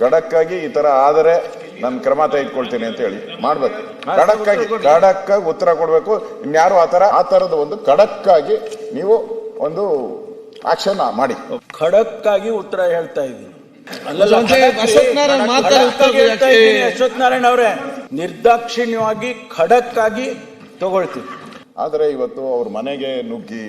ಖಡಕ್ ಆಗಿ ಈ ತರ ಆದರೆ ನಾನು ಕ್ರಮ ತೆಗೆದುಕೊಳ್ತೀನಿ ಅಂತ ಹೇಳಿ ಮಾಡ್ಬೇಕು. ಖಡಕ್ ಆಗಿ ಖಡಕ್ ಆಗಿ ಉತ್ತರ ಕೊಡ್ಬೇಕು. ಇನ್ಯಾರು ಆ ತರ ಆ ತರದ ಒಂದು ಖಡಕ್ಕಾಗಿ ಆಗಿ ನೀವು ಒಂದು ಆಕ್ಷನ್ ಮಾಡಿ. ಖಡಕ್ಕಾಗಿ ಆಗಿ ಉತ್ತರ ಹೇಳ್ತಾ ಇದ್ದೀನಿ ಅಶ್ವಥ್ ನಾರಾಯಣ್ ಅವರೇ ನಿರ್ದಾಕ್ಷಿಣ್ಯವಾಗಿ ಖಡಕ್ ಆಗಿ ತಗೊಳ್ತೀನಿ ಆದರೆ ಇವತ್ತು ಅವ್ರ ಮನೆಗೆ ನುಗ್ಗಿ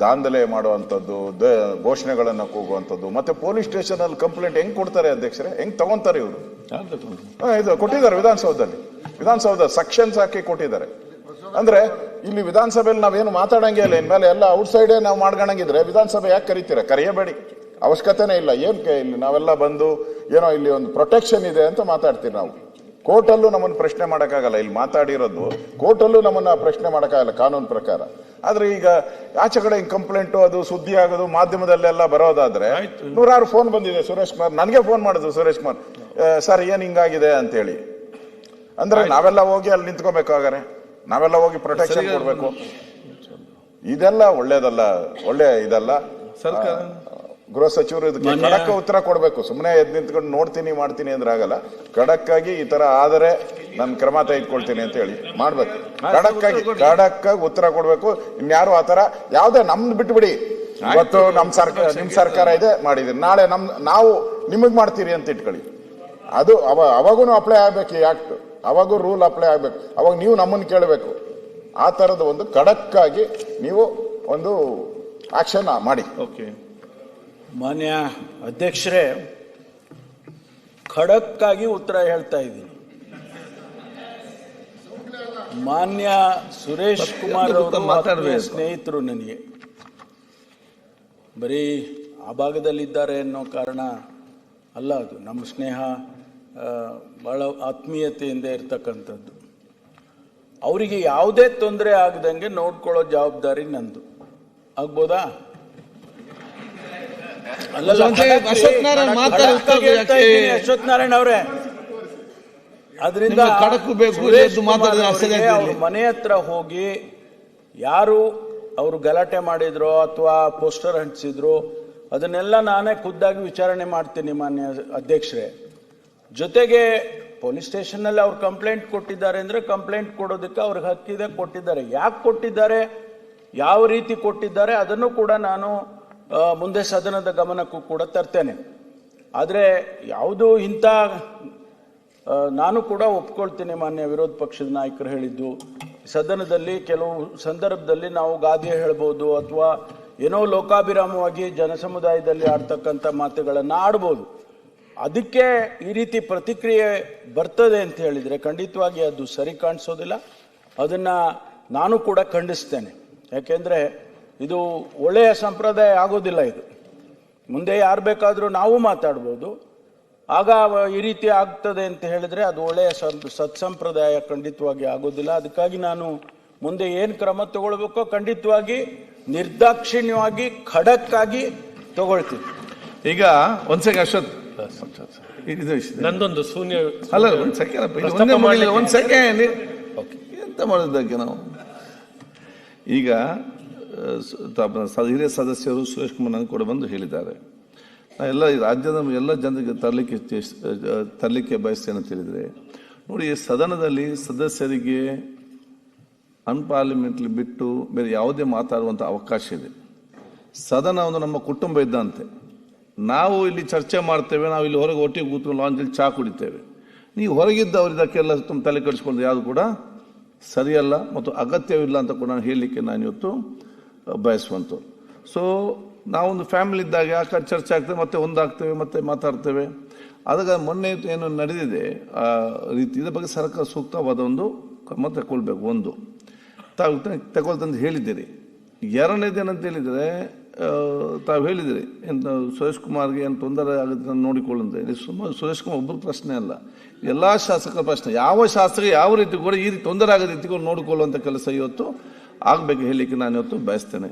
ದಾಂಧಲೆ ಮಾಡುವಂಥದ್ದು ದ ಘೋಷಣೆಗಳನ್ನು ಕೂಗುವಂಥದ್ದು ಮತ್ತೆ ಪೊಲೀಸ್ ಸ್ಟೇಷನ್ ಅಲ್ಲಿ ಕಂಪ್ಲೇಂಟ್ ಹೆಂಗ್ ಕೊಡ್ತಾರೆ ಅಧ್ಯಕ್ಷರೇ? ಹೆಂಗ್ ತಗೊಂತಾರೆ ಇವರು? ಇದು ಕೊಟ್ಟಿದ್ದಾರೆ ವಿಧಾನಸೌಧದಲ್ಲಿ. ವಿಧಾನಸೌಧ ಸೆಕ್ಷನ್ಸ್ ಹಾಕಿ ಕೊಟ್ಟಿದ್ದಾರೆ. ಅಂದ್ರೆ ಇಲ್ಲಿ ವಿಧಾನಸಭೆಯಲ್ಲಿ ನಾವೇನು ಮಾತಾಡಂಗೆ ಇಲ್ಲ. ಇನ್ಮೇಲೆ ಎಲ್ಲ ಔಟ್ ಸೈಡೇ ನಾವು ಮಾಡ್ಗಣಂಗಿದ್ರೆ ವಿಧಾನಸಭೆ ಯಾಕೆ ಕರಿತೀರ? ಕರೆಯಬೇಡಿ. ಅವಶ್ಯಕತೆನೇ ಇಲ್ಲ. ಏನು ಇಲ್ಲಿ ನಾವೆಲ್ಲ ಬಂದು ಏನೋ ಇಲ್ಲಿ ಒಂದು ಪ್ರೊಟೆಕ್ಷನ್ ಇದೆ ಅಂತ ಮಾತಾಡ್ತೀವಿ ನಾವು. ಕೋರ್ಟಲ್ಲೂ ನಮ್ಮನ್ನು ಪ್ರಶ್ನೆ ಮಾಡೋಕ್ಕಾಗಲ್ಲ. ಇಲ್ಲಿ ಮಾತಾಡಿರೋದು ಕೋರ್ಟಲ್ಲೂ ನಮ್ಮನ್ನು ಪ್ರಶ್ನೆ ಮಾಡೋಕ್ಕಾಗಲ್ಲ ಕಾನೂನು ಪ್ರಕಾರ. ಆದ್ರೆ ಈಗ ಆಚೆ ಕಡೆ ಕಂಪ್ಲೇಂಟು ಅದು ಸುದ್ದಿ ಆಗೋದು ಮಾಧ್ಯಮದಲ್ಲೆಲ್ಲ ಬರೋದಾದ್ರೆ ನೂರಾರು ಫೋನ್ ಬಂದಿದೆ ಸುರೇಶ್ ಕುಮಾರ್. ನನಗೆ ಫೋನ್ ಮಾಡಿದ್ರು ಸುರೇಶ್ ಕುಮಾರ್. ಸರ್ ಏನು ಹಿಂಗಾಗಿದೆ? ಅಂತೇಳಿ. ಅಂದ್ರೆ ನಾವೆಲ್ಲ ಹೋಗಿ ಅಲ್ಲಿ ನಿಂತ್ಕೋಬೇಕು ಹಾಗಾರೆ ನಾವೆಲ್ಲ ಹೋಗಿ ಪ್ರೊಟೆಕ್ಷನ್ ಕೊಡಬೇಕು. ಇದೆಲ್ಲ ಒಳ್ಳೇದಲ್ಲ ಒಳ್ಳೆ ಇದಲ್ಲ. ಸರ್ಕಾರ ಗೃಹ ಸಚಿವರು ಇದಕ್ಕೆ ಖಡಕ್ ಉತ್ತರ ಕೊಡಬೇಕು. ಸುಮ್ಮನೆ ಎದ್ ನಿಂತ್ಕೊಂಡು ನೋಡ್ತೀನಿ ಮಾಡ್ತೀನಿ ಅಂದ್ರೆ ಆಗಲ್ಲ. ಖಡಕ್ಕಾಗಿ ಆಗಿ ಈ ತರ ಆದರೆ ನಾನು ಕ್ರಮ ತೆಗೆದುಕೊಳ್ತೀನಿ ಅಂತ ಹೇಳಿ ಮಾಡ್ಬೇಕು. ಖಡಕ್ಕಾಗಿ ಆಗಿ ಖಡಕ್ ಆಗಿ ಉತ್ತರ ಕೊಡ್ಬೇಕು. ಇನ್ಯಾರು ಆ ತರ ಯಾವ್ದೇ ನಮ್ದು ಬಿಟ್ಬಿಡಿ. ಇವತ್ತು ನಮ್ ಸರ್ಕಾರ ನಿಮ್ ಸರ್ಕಾರ ಇದೆ ಮಾಡಿದೀನಿ. ನಾಳೆ ನಮ್ ನಾವು ನಿಮಗ್ ಮಾಡ್ತೀರಿ ಅಂತ ಇಟ್ಕೊಳ್ಳಿ. ಅದು ಅವ ಅವಾಗೂ ಅಪ್ಲೈ ಆಗ್ಬೇಕು ಈ ಆಕ್ಟ್ ಅವಾಗೂ ರೂಲ್ ಅಪ್ಲೈ ಆಗ್ಬೇಕು. ಅವಾಗ ನೀವು ನಮ್ಮನ್ನು ಕೇಳಬೇಕು. ಆ ತರದ ಒಂದು ಖಡಕ್ಕಾಗಿ ಆಗಿ ನೀವು ಒಂದು ಆಕ್ಷನ್ ಮಾಡಿ. ಓಕೆ ಮಾನ್ಯ ಅಧ್ಯಕ್ಷರೇ ಖಡಕ್ಕಾಗಿ ಉತ್ತರ ಹೇಳ್ತಾ ಇದ್ದೀನಿ. ಮಾನ್ಯ ಸುರೇಶ್ ಕುಮಾರ್ ಅವರು. ಸ್ನೇಹಿತರು ನನಗೆ. ಬರೀ ಆ ಭಾಗದಲ್ಲಿದ್ದಾರೆ ಅನ್ನೋ ಕಾರಣ ಅಲ್ಲ ಅದು. ನಮ್ಮ ಸ್ನೇಹ ಭಾಳ ಬಹಳ ಆತ್ಮೀಯತೆಯಿಂದ ಇರ್ತಕ್ಕಂಥದ್ದು. ಅವರಿಗೆ ಯಾವುದೇ ತೊಂದರೆ ಆಗದಂಗೆ ನೋಡ್ಕೊಳ್ಳೋ ಜವಾಬ್ದಾರಿ ನಂದು. ಆಗ್ಬೋದಾ? ಅಶ್ವಥ್ ನಾರಾಯಣ್ ಮಾತಾಡಿ ಉತ್ತರ ಕೊಡಿ ಹೇಳ್ತಾ ಯಾಕೆ? ಅಶ್ವಥ್ ನಾರಾಯಣ ಅವರೇ. ಅದರಿಂದ ಕಡಕು ಬೇಕು, ಮಾತಾಡಿದ್ರೆ ಮನೆ ಹತ್ರ ಹೋಗಿ ಯಾರು ಅವರು ಗಲಾಟೆ ಮಾಡಿದ್ರು ಅಥವಾ ಪೋಸ್ಟರ್ ಹಂಚಿದ್ರು ಅದನ್ನೆಲ್ಲ ನಾನೇ ಖುದ್ದಾಗಿ ವಿಚಾರಣೆ ಮಾಡ್ತೀನಿ ಮಾನ್ಯ ಅಧ್ಯಕ್ಷರೇ. ಜೊತೆಗೆ ಪೊಲೀಸ್ ಸ್ಟೇಷನ್ನಲ್ಲಿ ಅವ್ರು ಕಂಪ್ಲೇಂಟ್ ಕೊಟ್ಟಿದ್ದಾರೆ ಅಂದ್ರೆ ಕಂಪ್ಲೇಂಟ್ ಕೊಡೋದಕ್ಕೆ ಅವ್ರಿಗೆ ಹಕ್ಕಿದೆ ಕೊಟ್ಟಿದ್ದಾರೆ. ಯಾಕೆ ಕೊಟ್ಟಿದ್ದಾರೆ? ಯಾವ ರೀತಿ ಕೊಟ್ಟಿದ್ದಾರೆ? ಅದನ್ನು ಕೂಡ ನಾನು ಮುಂದೆ ಸದನದ ಗಮನಕ್ಕೂ ಕೂಡ ತರ್ತೇನೆ. ಆದರೆ ಯಾವುದು ಇಂಥ ನಾನು ಕೂಡ ಒಪ್ಕೊಳ್ತೀನಿ ಮಾನ್ಯ ವಿರೋಧ ಪಕ್ಷದ ನಾಯಕರು ಹೇಳಿದ್ದು. ಸದನದಲ್ಲಿ ಕೆಲವು ಸಂದರ್ಭದಲ್ಲಿ ನಾವು ಗಾದೆ ಹೇಳ್ಬೋದು ಅಥವಾ ಏನೋ ಲೋಕಾಭಿರಾಮವಾಗಿ ಜನಸಮುದಾಯದಲ್ಲಿ ಆಡ್ತಕ್ಕಂಥ ಮಾತುಗಳನ್ನು ಆಡ್ಬೋದು. ಅದಕ್ಕೆ ಈ ರೀತಿ ಪ್ರತಿಕ್ರಿಯೆ ಬರ್ತದೆ ಅಂತ ಹೇಳಿದರೆ ಖಂಡಿತವಾಗಿ ಅದು ಸರಿ ಕಾಣಿಸೋದಿಲ್ಲ. ಅದನ್ನು ನಾನು ಕೂಡ ಖಂಡಿಸ್ತೇನೆ. ಯಾಕೆಂದರೆ ಇದು ಒಳ್ಳೆಯ ಸಂಪ್ರದಾಯ ಆಗೋದಿಲ್ಲ ಇದು. ಮುಂದೆ ಯಾರು ಬೇಕಾದರೂ ನಾವು ಮಾತಾಡ್ಬೋದು. ಆಗ ಈ ರೀತಿ ಆಗ್ತದೆ ಅಂತ ಹೇಳಿದ್ರೆ ಅದು ಒಳ್ಳೆಯ ಸಂ- ಸತ್ಸಂಪ್ರದಾಯ ಖಂಡಿತವಾಗಿ ಆಗೋದಿಲ್ಲ. ಅದಕ್ಕಾಗಿ ನಾನು ಮುಂದೆ ಏನು ಕ್ರಮ ತಗೊಳ್ಬೇಕೋ ಖಂಡಿತವಾಗಿ ನಿರ್ದಾಕ್ಷಿಣ್ಯವಾಗಿ ಖಡಕ್ಕಾಗಿ ಆಗಿ ತಗೊಳ್ತೀನಿ. ಈಗ ಒಂದ್ ಅಶ್ವತ್. ನಂದೊಂದು ಶೂನ್ಯ ಅಲ್ಲ ಒಂದ್ ಸೆಕೆಂಡ್ ಒಂದೇ ಸೆಕೆಂಡ್ ಎಂತ ಮಾಡೋದಕ್ಕೆ ನಾವು? ಈಗ ಹಿರಿಯ ಸದಸ್ಯರು ಸುರೇಶ್ ಕುಮಾರ್ ನನಗೆ ಕೂಡ ಬಂದು ಹೇಳಿದ್ದಾರೆ. ನಾ ಎಲ್ಲ ರಾಜ್ಯದ ಎಲ್ಲ ಜನರಿಗೆ ತರಲಿಕ್ಕೆ ತರಲಿಕ್ಕೆ ಬಯಸ್ತೇನೆ ಅಂತ ಹೇಳಿದರೆ, ನೋಡಿ ಸದನದಲ್ಲಿ ಸದಸ್ಯರಿಗೆ ಅನ್ಪಾರ್ಲಿಮೆಂಟ್ಲಿ ಬಿಟ್ಟು ಬೇರೆ ಯಾವುದೇ ಮಾತಾಡುವಂಥ ಅವಕಾಶ ಇದೆ. ಸದನ ಒಂದು ನಮ್ಮ ಕುಟುಂಬ ಇದ್ದಂತೆ. ನಾವು ಇಲ್ಲಿ ಚರ್ಚೆ ಮಾಡ್ತೇವೆ, ನಾವು ಇಲ್ಲಿ ಹೊರಗೆ ಒಟ್ಟಿಗೆ ಕೂತ್ಕೊಂಡು ಲಾಂಜಲ್ಲಿ ಚಹಾ ಕುಡಿತೇವೆ. ನೀವು ಹೊರಗಿದ್ದವರು ಇದಕ್ಕೆಲ್ಲ ತುಂಬ ತಲೆ ಕೆಡಿಸ್ಕೊಂಡು ಯಾವುದು ಕೂಡ ಸರಿಯಲ್ಲ ಮತ್ತು ಅಗತ್ಯವಿಲ್ಲ ಅಂತ ಕೂಡ ನಾನು ಹೇಳಲಿಕ್ಕೆ ನಾನು ಇವತ್ತು ಬಯಸುವಂತು ಸೊ ನಾವೊಂದು ಫ್ಯಾಮಿಲಿ ಇದ್ದಾಗ ಯಾಕೆ ಚರ್ಚೆ ಆಗ್ತೇವೆ, ಮತ್ತೆ ಒಂದಾಗ್ತೇವೆ, ಮತ್ತೆ ಮಾತಾಡ್ತೇವೆ. ಅದಾಗ ಮೊನ್ನೆ ಏನು ನಡೆದಿದೆ, ಆ ರೀತಿ ಇದ್ರ ಬಗ್ಗೆ ಸರ್ಕಾರ ಸೂಕ್ತವಾದ ಒಂದು ಕ್ರಮ ತಗೊಳ್ಬೇಕು ಒಂದು. ತಾವು ತಗೊಳ್ತಂತ ಹೇಳಿದ್ದೀರಿ. ಎರಡನೇದೇನಂತ ಹೇಳಿದರೆ ತಾವು ಹೇಳಿದಿರಿ ಎಂತ ಸುರೇಶ್ ಕುಮಾರ್ಗೆ ಏನು ತೊಂದರೆ ಆಗುತ್ತೆ ಅಂತ ನೋಡಿಕೊಳ್ಳಂತೆ ಸುಮಾರು ಸುರೇಶ್ ಕುಮಾರ್ ಒಬ್ಬರು ಪ್ರಶ್ನೆ ಅಲ್ಲ. ಎಲ್ಲ ಶಾಸಕರ ಪ್ರಶ್ನೆ. ಯಾವ ಶಾಸಕ ಯಾವ ರೀತಿ ಕೂಡ ಈ ರೀತಿ ತೊಂದರೆ ಆಗದ ರೀತಿಗಳು ನೋಡಿಕೊಳ್ಳುವಂಥ ಕೆಲಸ ಇವತ್ತು ಆಗಬೇಕು ಹೇಳಲಿಕ್ಕೆ ನಾನು ಇವತ್ತು ಬಯಸ್ತೇನೆ.